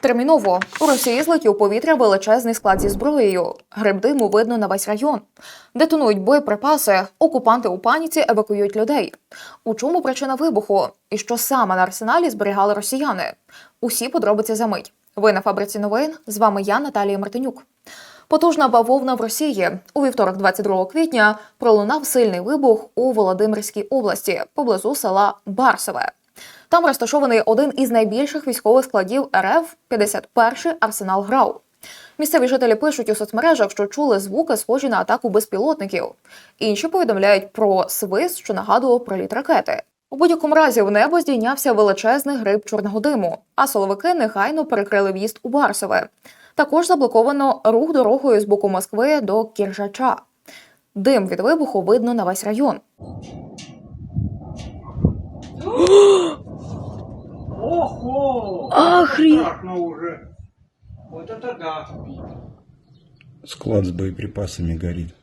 Терміново у Росії злетів повітря величезний склад зі зброєю. Гриб диму видно на весь район. Детонують боєприпаси, окупанти у паніці евакуюють людей. У чому причина вибуху? І що саме на арсеналі зберігали росіяни? Усі подробиці за мить. Ви на фабриці новин. З вами я, Наталія Мартинюк. Потужна бавовна в Росії у вівторок, 22 квітня, пролунав сильний вибух у Володимирській області поблизу села Барсове. Там розташований один із найбільших військових складів РФ 51-й арсенал ГРАУ. Місцеві жителі пишуть у соцмережах, що чули звуки, схожі на атаку безпілотників. Інші повідомляють про свист, що нагадував проліт ракети. У будь-якому разі в небо здійнявся величезний гриб чорного диму, а силовики негайно перекрили в'їзд у Барсове. Також заблоковано рух дорогою з боку Москви до Кіржача. Дим від вибуху видно на весь район. Ахрі! Ну Склад с боеприпасами горит.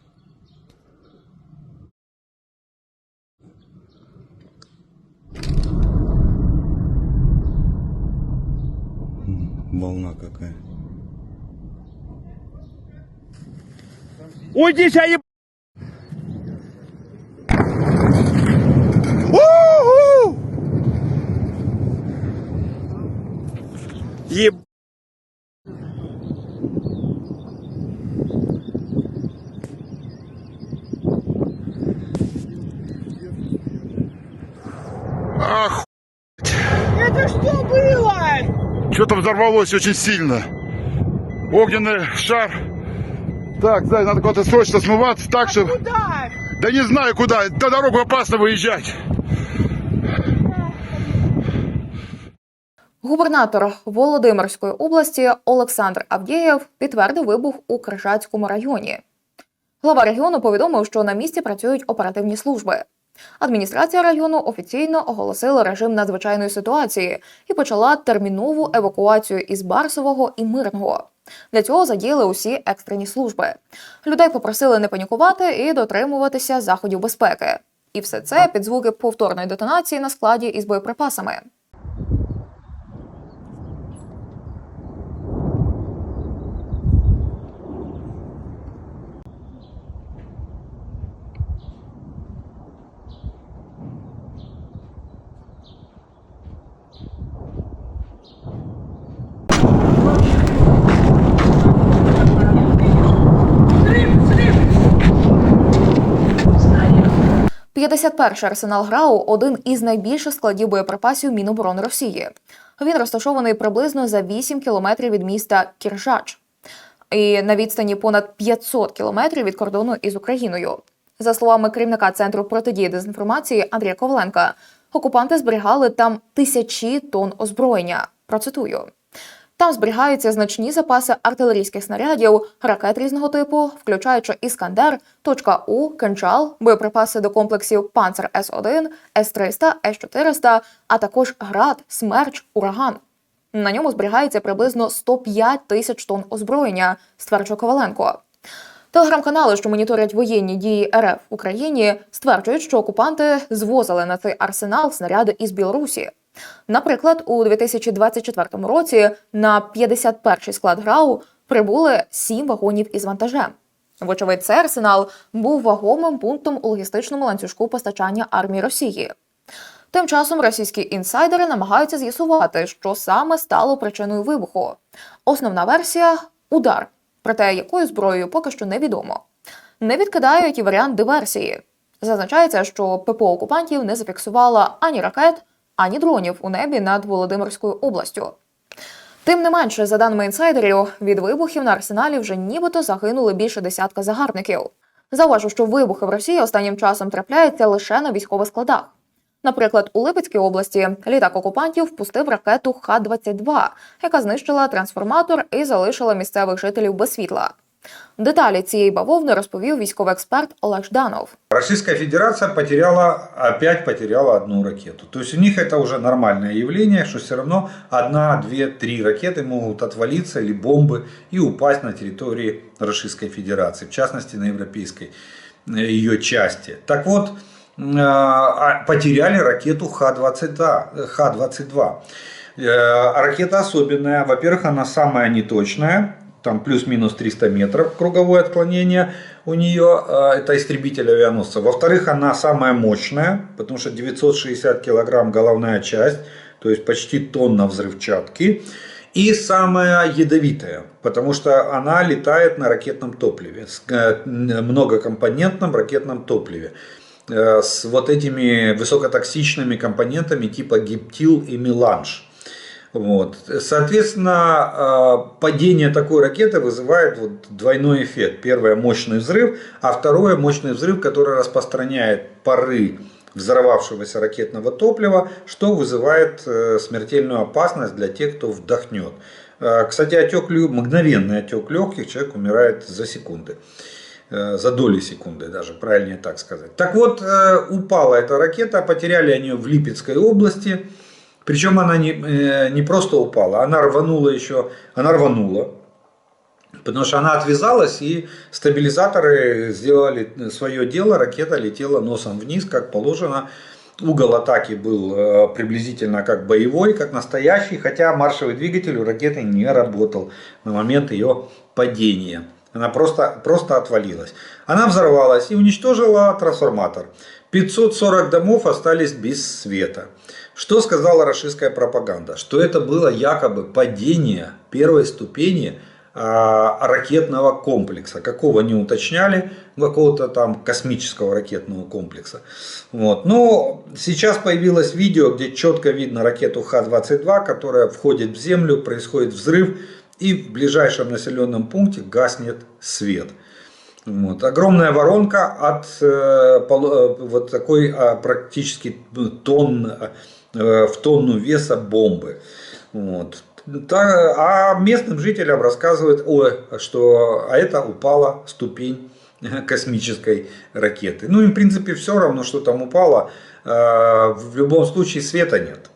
Хм, волна какая. Уйди, я еб... Еб... Ах, Это что было? что-то взорвалось очень сильно. Огненный шар. Так, Зай, надо куда-то срочно смываться, так что... Куда? Да не знаю куда, на дорогу опасно выезжать. Губернатор Володимирської області Олександр Авдєєв підтвердив вибух у Крижацькому районі. Глава регіону повідомив, що на місці працюють оперативні служби. Адміністрація району офіційно оголосила режим надзвичайної ситуації і почала термінову евакуацію із Барсового і Мирного. Для цього задіяли усі екстрені служби. Людей попросили не панікувати і дотримуватися заходів безпеки. І все це під звуки повторної детонації на складі із боєприпасами. – 51-й арсенал ГРАУ один із найбільших складів боєприпасів Міноборони Росії. Він розташований приблизно за 8 кілометрів від міста Кіржач і на відстані понад 500 кілометрів від кордону із Україною. За словами керівника центру протидії дезінформації Андрія Коваленка, окупанти зберігали там тисячі тонн озброєння. Процитую. Там зберігаються значні запаси артилерійських снарядів, ракет різного типу, включаючи Іскандер, точка У, кинджал, боєприпаси до комплексів Панцер С-1, С-300, С-400, а також град, смерч, ураган. На ньому зберігається приблизно 105 тисяч тонн озброєння, стверджує Коваленко. Телеграм-канали, що моніторять воєнні дії РФ в Україні, стверджують, що окупанти звозили на цей арсенал снаряди із Білорусі. Наприклад, у 2024 році на 51-й склад ГРАУ прибули 7 вагонів із вантажем. Вочевидь, цей арсенал був вагомим пунктом у логістичному ланцюжку постачання армії Росії. Тим часом російські інсайдери намагаються з'ясувати, що саме стало причиною вибуху. Основна версія удар, проте якою зброєю поки що невідомо. Не відкидають і варіант диверсії. Зазначається, що ППО окупантів не зафіксувала ані ракет, ані дронів у небі над Володимирською областю. Тим не менше, за даними інсайдерів, від вибухів на арсеналі вже нібито загинули більше десятка загарбників. Зауважу, що вибухи в Росії останнім часом трапляються лише на військових складах. Наприклад, у Липецькій області літак окупантів впустив ракету Х-22, яка знищила трансформатор і залишила місцевих жителів без світла. Деталі цієї бавовни розповів військовий експерт Олег Жданов. Российская Федерация потеряла, опять потеряла одну ракету. То есть у них это уже нормальное явление, что все равно одна, две, три ракеты могут отвалиться или бомбы и упасть на территории Российской Федерации, в частности на европейской э, ее части. Так вот, э, а, потеряли ракету Х-22. Х-22. Э, Ракета особенная. Во-первых, она самая неточная. Там плюс-минус 300 метров круговое отклонение у нее. э, Это истребитель авианосца. Во-вторых, она самая мощная, потому что 960 килограмм головная часть, то есть почти тонна взрывчатки. И самая ядовитая, потому что она летает на ракетном топливе, э, многокомпонентном ракетном топливе э, с вот этими высокотоксичными компонентами типа гептил и меланж. Вот. Соответственно, э, падение такой ракеты вызывает вот двойной эффект. Первое – мощный взрыв, а второе – мощный взрыв, который распространяет пары взорвавшегося ракетного топлива, что вызывает э, смертельную опасность для тех, кто вдохнет. Э, Кстати, отек, мгновенный отек легких, человек умирает за секунды. Э, За доли секунды даже, правильнее так сказать. Так вот, э, упала эта ракета, потеряли они ее в Липецкой области. Причем она не, э, не просто упала, она рванула еще, она рванула, потому что она отвязалась и стабилизаторы сделали свое дело, ракета летела носом вниз, как положено. Угол атаки был э, приблизительно как боевой, как настоящий, хотя маршевый двигатель у ракеты не работал на момент ее падения. Она просто, просто отвалилась. Она взорвалась и уничтожила трансформатор. 540 домов остались без света. Что сказала российская пропаганда? Что это было якобы падение первой ступени а, ракетного комплекса. Какого не уточняли, какого-то там космического ракетного комплекса. Вот. Но сейчас появилось видео, где четко видно ракету Х-22, которая входит в землю, происходит взрыв, и в ближайшем населенном пункте гаснет свет. Вот. Огромная воронка от э, э, вот такой а, практически ну, тонн, э, в тонну веса бомбы. Вот. Та- а местным жителям рассказывают, ой, что а это упала ступень космической ракеты. Ну, им, в принципе, все равно, что там упало. Э, В любом случае света нет.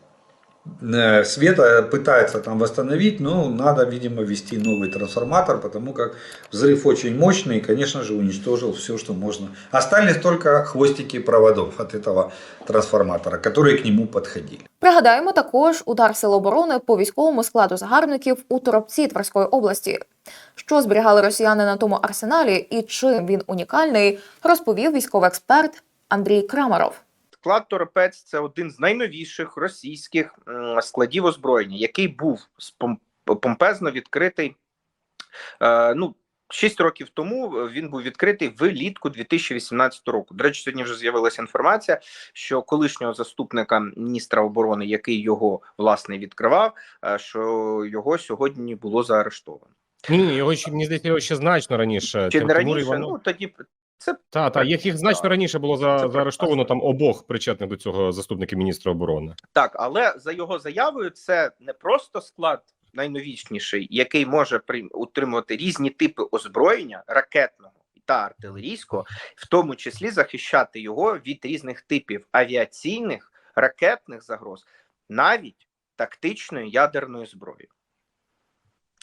Э, Света пытается там восстановить, но надо, видимо, ввести новый трансформатор, потому как взрыв очень мощный и, конечно же, уничтожил все, что можно. Остались только хвостики проводов от этого трансформатора, которые к нему подходили. Пригадаємо також удар сил оборони по військовому складу загарбників у Торопці Тверської області. Що зберігали росіяни на тому арсеналі і чим він унікальний, розповів військовий експерт Андрій Крамаров. Склад Торопець це один з найновіших російських складів озброєння, який був помпезно відкритий. Е, ну, 6 років тому він був відкритий влітку 2018 року. До речі, сьогодні вже з'явилася інформація, що колишнього заступника міністра оборони, який його власне відкривав, е, що його сьогодні було заарештовано. Ні, його ще мені здається, його ще значно раніше. Чи не раніше? Іванов- Ну тоді це Та, та, їх, їх значно раніше було за, заарештовано там обох причетних до цього заступників міністра оборони. Так, але за його заявою, це не просто склад найновічніший, який може при утримувати різні типи озброєння ракетного та артилерійського, в тому числі захищати його від різних типів авіаційних ракетних загроз, навіть тактичної ядерної зброї.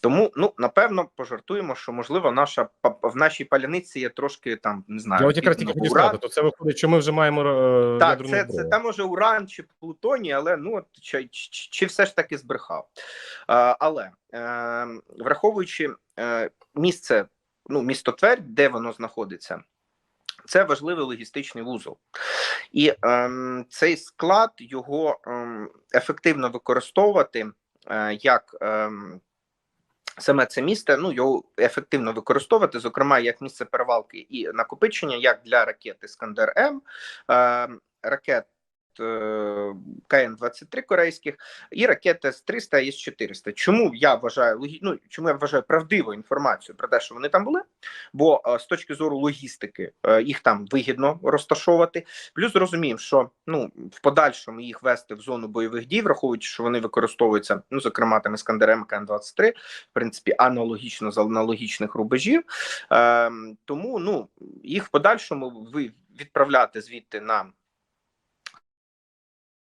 Тому, ну напевно, пожартуємо, що можливо наша в нашій паляниці є трошки там не знаю. Я от якраз тільки хотів сказати, то це виходить, що ми вже маємо е, Так, це, це там може уран чи плутоній, але ну от чи, чи, чи все ж таки збрехав. А, але е, враховуючи е, місце, ну місто Тверь, де воно знаходиться. Це важливий логістичний вузол, і ем, цей склад його ем, ефективно використовувати е, як ем, саме це місце, ну його ефективно використовувати, зокрема як місце перевалки і накопичення, як для ракет Іскандер М, е, ракет КН-23 корейських і ракет С-300 і С-400. Чому я вважаю ну, чому я вважаю правдиву інформацію про те, що вони там були? Бо е, з точки зору логістики е, їх там вигідно розташовувати. Плюс розуміємо, що ну в подальшому їх вести в зону бойових дій, враховуючи, що вони використовуються, ну зокрема там Іскандерем КН-23, в принципі, аналогічно з аналогічних рубежів. Е, тому ну їх в подальшому ви відправляти звідти на,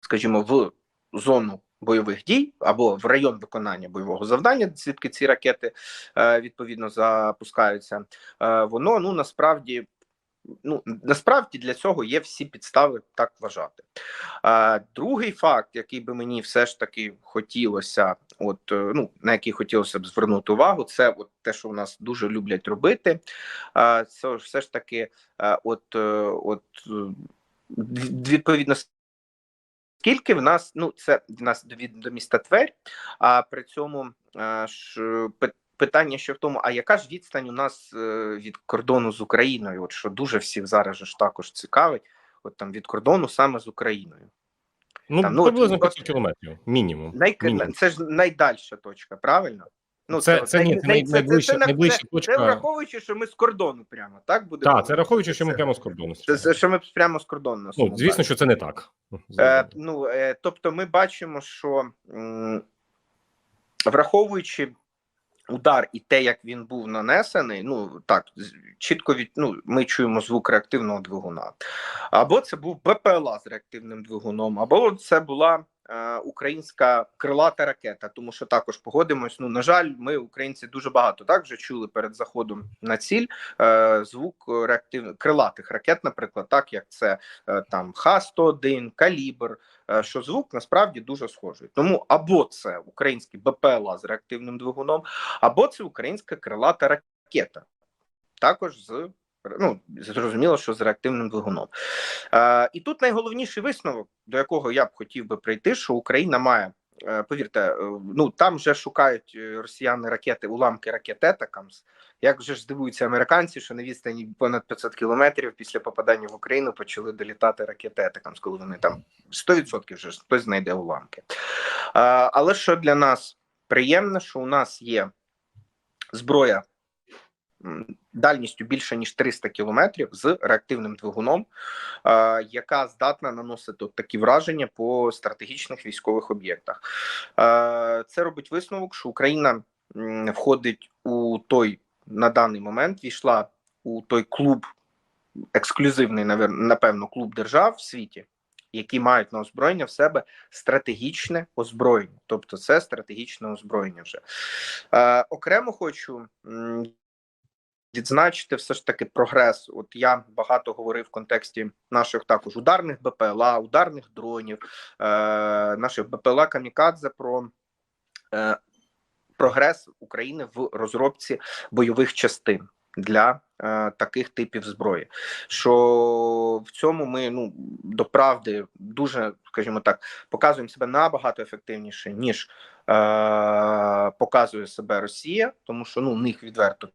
скажімо, в зону. Бойових дій або в район виконання бойового завдання, звідки ці ракети е, відповідно запускаються. Е, воно ну насправді Ну насправді для цього є всі підстави так вважати. А, другий факт, який би мені все ж таки хотілося, от е, ну на який хотілося б звернути увагу, це от те, що в нас дуже люблять робити. А, це все ж таки, е, от, е, от е, відповідно. Скільки в нас, ну це в нас до, до міста Тверь, а при цьому а, ж, питання ще в тому, а яка ж відстань у нас е, від кордону з Україною? От що дуже всіх зараз ж також цікавить, от там від кордону саме з Україною. Ну, Там, ну, приблизно просто- 500 кілометрів, мінімум. Най... мінімум. Це ж найдальша точка, правильно? Ну, Це- це ні, це най- найближча- на- найближча це, точка. Це враховуючи, що ми з кордону прямо, так буде? Так, це рахуючи, що ми прямо з кордону. Це, це що ми прямо з кордону. Ну, звісно, що це не так. Е, ну, е, тобто, ми бачимо, що м, враховуючи удар і те, як він був нанесений, ну так чітко від ну, ми чуємо звук реактивного двигуна. Або це був БПЛА з реактивним двигуном, або це була українська крилата ракета. Тому що також погодимось. Ну на жаль, ми, українці, дуже багато так вже чули перед заходом на ціль е, звук реактивних крилатих ракет, наприклад, так як це е, там Х-101, Калібр, е, що звук насправді дуже схожий. Тому або це український БПЛА з реактивним двигуном, або це українська крилата ракета, також з ну зрозуміло, що з реактивним двигуном. Е, і тут найголовніший висновок, до якого я б хотів би прийти, що Україна має. е, Повірте, е, ну там вже шукають е, росіяни ракети, уламки ракет Етакамс. Як вже ж здивуються американці, що на відстані понад 500 кілометрів після попадання в Україну почали долітати ракети Етакамс, коли вони там 100% вже хтось знайде уламки. Е, Але що для нас приємно, що у нас є зброя дальністю більше ніж 300 кілометрів з реактивним двигуном, е, яка здатна наносити такі враження по стратегічних військових об'єктах. Е, Це робить висновок, що Україна входить у той на даний момент війшла у той клуб, ексклюзивний, напевно, клуб держав в світі, які мають на озброєння в себе стратегічне озброєння, тобто це стратегічне озброєння вже. Е, окремо хочу відзначити все ж таки прогрес. От я багато говорив в контексті наших також ударних БПЛА, ударних дронів, е, наших БПЛА Камікадзе про. Е, Прогрес України в розробці бойових частин для е, таких типів зброї. Що в цьому ми ну до правди дуже, скажімо так, показуємо себе набагато ефективніше, ніж е, показує себе Росія, тому що ну у них відверто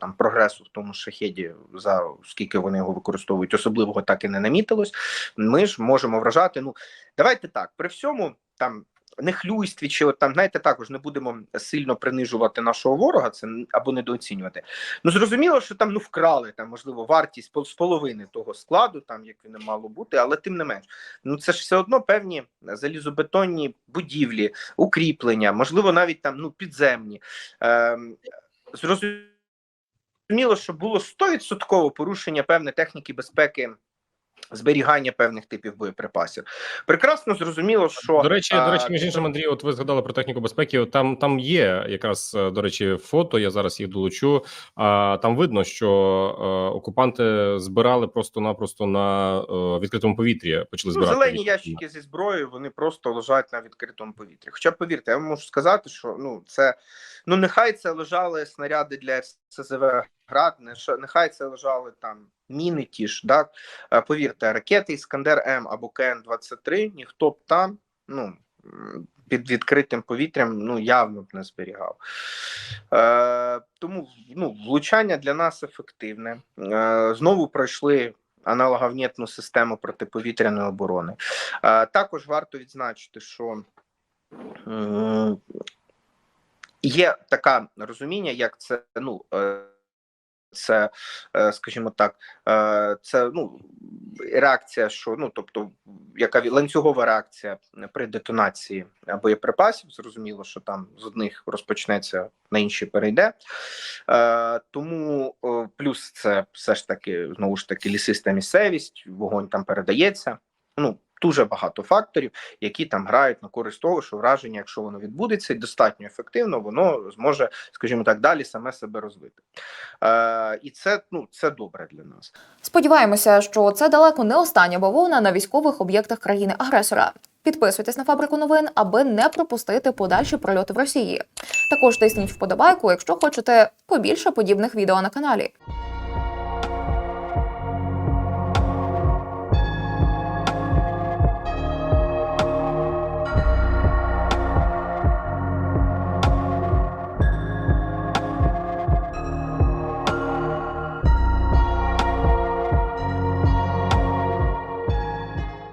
там прогресу в тому шахеді, за скільки вони його використовують, особливого так і не намітилось. Ми ж можемо вражати. Ну давайте так, при всьому там. Нехлюйстві, чи от там, знаєте, також не будемо сильно принижувати нашого ворога, це або недооцінювати. Ну зрозуміло, що там ну вкрали там, можливо, вартість з половини того складу, там як він мало бути, але тим не менш, ну це ж все одно певні залізобетонні будівлі, укріплення, можливо, навіть там ну підземні. Ем, зрозуміло, що було 100% порушення певної техніки безпеки. Зберігання певних типів боєприпасів прекрасно зрозуміло, що До речі, а, до речі, між іншим, Андрій, от ви згадали про техніку безпеки. от Там там є якраз е, до речі фото. Я зараз їх долучу. А там видно, що е, окупанти збирали просто-напросто на е, відкритому повітрі. Почали Ну, збирати зелені ящики зі зброєю, вони просто лежать на відкритому повітрі. Хоча, повірте, я можу сказати, що ну це ну нехай це лежали снаряди для СЗВ град, не нехай це лежали там міни ті ж. Так? Е, Повірте, ракети Іскандер М або КН 23 ніхто б там ну під відкритим повітрям ну явно б не зберігав. Е, тому ну, влучання для нас ефективне. Е, знову пройшли аналоговнітну систему протиповітряної оборони. Е, також варто відзначити, що м, є таке розуміння, як це ну. Це, е, скажімо так, е, це ну реакція, що ну тобто, яка ланцюгова реакція при детонації боєприпасів. Зрозуміло, що там з одних розпочнеться, на інші перейде. Е, тому плюс це все ж таки знову ж таки лісиста місцевість, вогонь там передається. Ну дуже багато факторів, які там грають на користь того, що враження, якщо воно відбудеться, і достатньо ефективно, воно зможе, скажімо так, далі саме себе розвити. Е, і це ну це добре для нас. Сподіваємося, що це далеко не остання бавовна на військових об'єктах країни-агресора. Підписуйтесь на фабрику новин, аби не пропустити подальші прольоти в Росії. Також тисніть вподобайку, якщо хочете побільше подібних відео на каналі.